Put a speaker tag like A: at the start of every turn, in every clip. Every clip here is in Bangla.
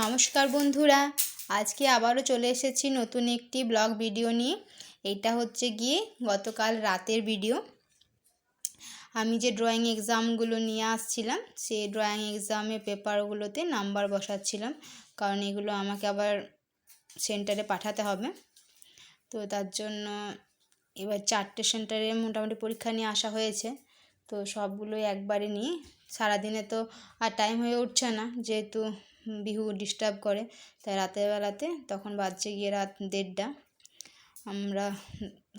A: নমস্কার বন্ধুরা, আজকে আবারও চলে এসেছি নতুন একটি ব্লগ ভিডিও নিয়ে। এইটা হচ্ছে গিয়ে গতকাল রাতের ভিডিও। আমি যে ড্রয়িং এক্সামগুলো নিয়ে আসছিলাম সেই ড্রয়িং এক্সামের পেপারগুলোতে নাম্বার বসাচ্ছিলাম, কারণ এগুলো আমাকে আবার সেন্টারে পাঠাতে হবে। তো তার জন্য এবার চারটে সেন্টারে মোটামুটি পরীক্ষা নিয়ে আসা হয়েছে। তো সবগুলোই একবারে নিয়ে, সারাদিনে তো আর টাইম হয়ে উঠছে না, যেহেতু বিহু ডিস্টার্ব করে। তাই রাতের বেলাতে তখন বাজছে গিয়ে রাত দেড়টা। আমরা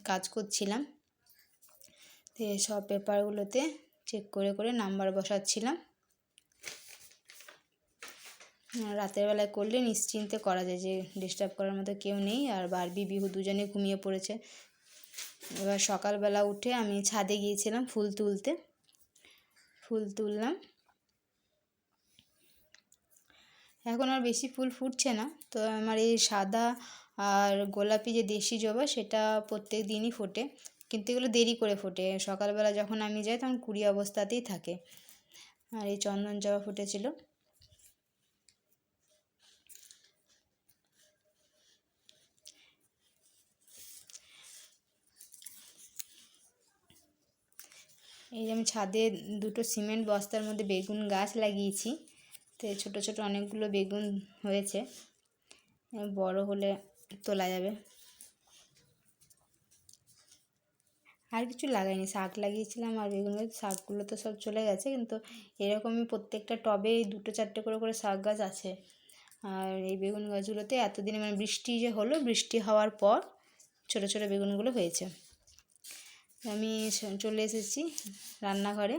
A: কাজ করছিলাম। তো সব পেপারগুলোতে চেক করে করে নাম্বার বসাচ্ছিলাম। রাতের বেলায় করলে নিশ্চিন্তে করা যায় যে ডিস্টার্ব করার মতো কেউ নেই। আর বারবি বিহু দুজনে ঘুমিয়ে পড়েছে। এবার সকালবেলা উঠে আমি ছাদে গিয়েছিলাম ফুল তুলতে। ফুল তুললাম। এখন আর বেশি ফুল ফুটছে না। তো আমার এই সাদা আর গোলাপি যে দেশি জবা, সেটা প্রত্যেক দিনই ফোটে। কিন্তু এগুলো দেরি করে ফোটে। সকালবেলা যখন আমি যাই, তখন কুড়ি অবস্থাতেই থাকে। আর এই চন্দন জবা ফুটেছিল। এই যে আমি ছাদে দুটো সিমেন্ট বস্তার মধ্যে বেগুন গাছ লাগিয়েছি। তো ছোটো ছোটো অনেকগুলো বেগুন হয়েছে। বড় হলে তোলা যাবে। আর কিছু লাগাইনি। শাক লাগিয়েছিলাম আর বেগুন গাছ শাকগুলো তো সব চলে গেছে। কিন্তু এরকমই প্রত্যেকটা টবে দুটো চারটে করে করে শাক গাছ আছে। আর এই বেগুন গাছগুলোতে এতদিনে মানে বৃষ্টি যে হলো, বৃষ্টি হওয়ার পর ছোটো ছোটো বেগুনগুলো হয়েছে। আমি চলে এসেছি রান্নাঘরে।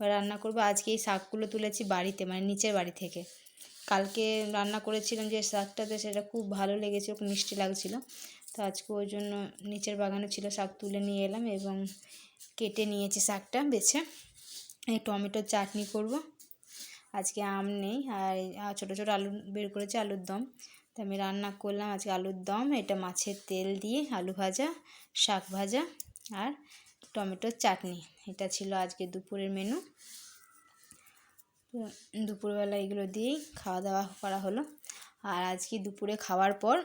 A: রান্না করব। আজকে এই শাকগুলো তুলেছি বাড়িতে মানে নিচের বাড়ি থেকে। কালকে রান্না করেছিলাম যে শাকটাতে সেটা খুব ভালো লেগেছে খুব মিষ্টি লাগছিল। তো আজকে ওই জন্য নিচের বাগানে ছিল শাক তুলে নিয়ে এলাম এবং কেটে নিয়েছি শাকটা বেছে। টমেটোর চাটনি করব। আজকে আম নেই, আর ছোটো ছোটো আলু বের করেছি, আলুর দম। তো আমি রান্না করলাম আজকে আলুর দম, এটা মাছের তেল দিয়ে আলু ভাজা, শাক ভাজা, আর টমেটোর চাটনি। এটা ছিল আজকে দুপুরের মেনু দুপুরবেলা এগুলো দিয়েই খাওয়া দাওয়া করা হলো। আর আজকে দুপুরে খাওয়ার পর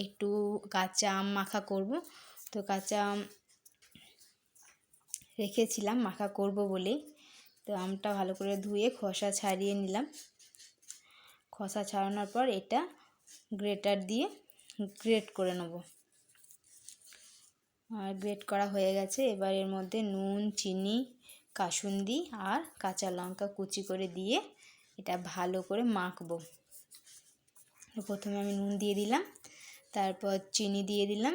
A: একটু কাঁচা আম মাখা করব। তো কাঁচা আম রেখেছিলাম, মাখা করব বলেই। তো আমটা ভালো করে ধুয়ে খোসা ছাড়িয়ে নিলাম। খোসা ছাড়ানোর পর এটা গ্রেটার দিয়ে গ্রেট করে নেব। আর গ্রেট করা হয়ে গেছে। এবার এর মধ্যে নুন, চিনি, কাসুন্দি আর কাঁচা লঙ্কা কুচি করে দিয়ে এটা ভালো করে মাখবো। প্রথমে আমি নুন দিয়ে দিলাম, তারপর চিনি দিয়ে দিলাম।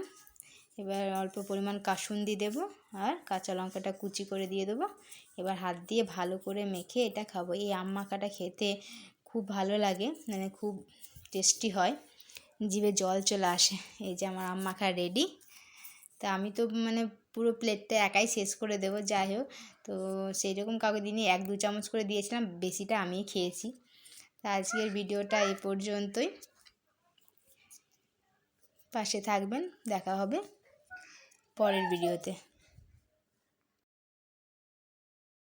A: এবার অল্প পরিমাণ কাসুন্দি দেব আর কাঁচা লঙ্কাটা কুচি করে দিয়ে দেবো। এবার হাত দিয়ে ভালো করে মেখে এটা খাব। এই আম মাখাটা খেতে খুব ভালো লাগে মানে খুব টেস্টি হয়, জিভে জল চলে আসে। এই যে আমার আম মাখা রেডি। তা আমি তো মানে পুরো প্লেটটা একাই শেষ করে দেবো, যাই হোক। তো সেই রকম কাউকে দিনই এক, দু চামচ করে দিয়েছিলাম, বেশিটা আমি খেয়েছি। তা আজকের ভিডিওটা এ পর্যন্তই। পাশে থাকবেন, দেখা হবে পরের ভিডিওতে।